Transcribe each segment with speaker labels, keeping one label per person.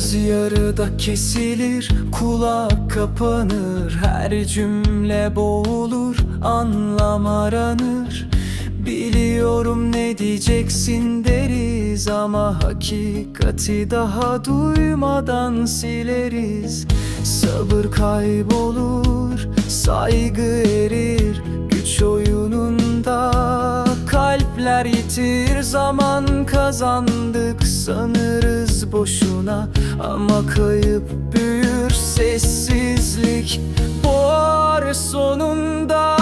Speaker 1: Söz yarıda kesilir, kulak kapanır Her cümle boğulur, anlam aranır. Biliyorum ne diyeceksin deriz Ama hakikati daha duymadan sileriz. Sabır kaybolur, saygı erir Güç oyununda kalpler yitir Zaman kazandık boşuna Ama kayıp büyür sessizlik Boğar sonunda.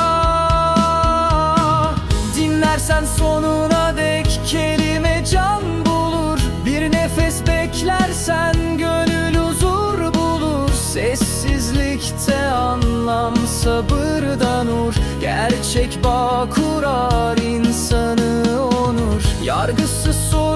Speaker 1: Dinlersen sonuna dek kelime can bulur Bir nefes beklersen gönül huzur bulur. Sessizlikte anlam sabırda nur Gerçek bağ kurar insanı onur. Yargısız sorular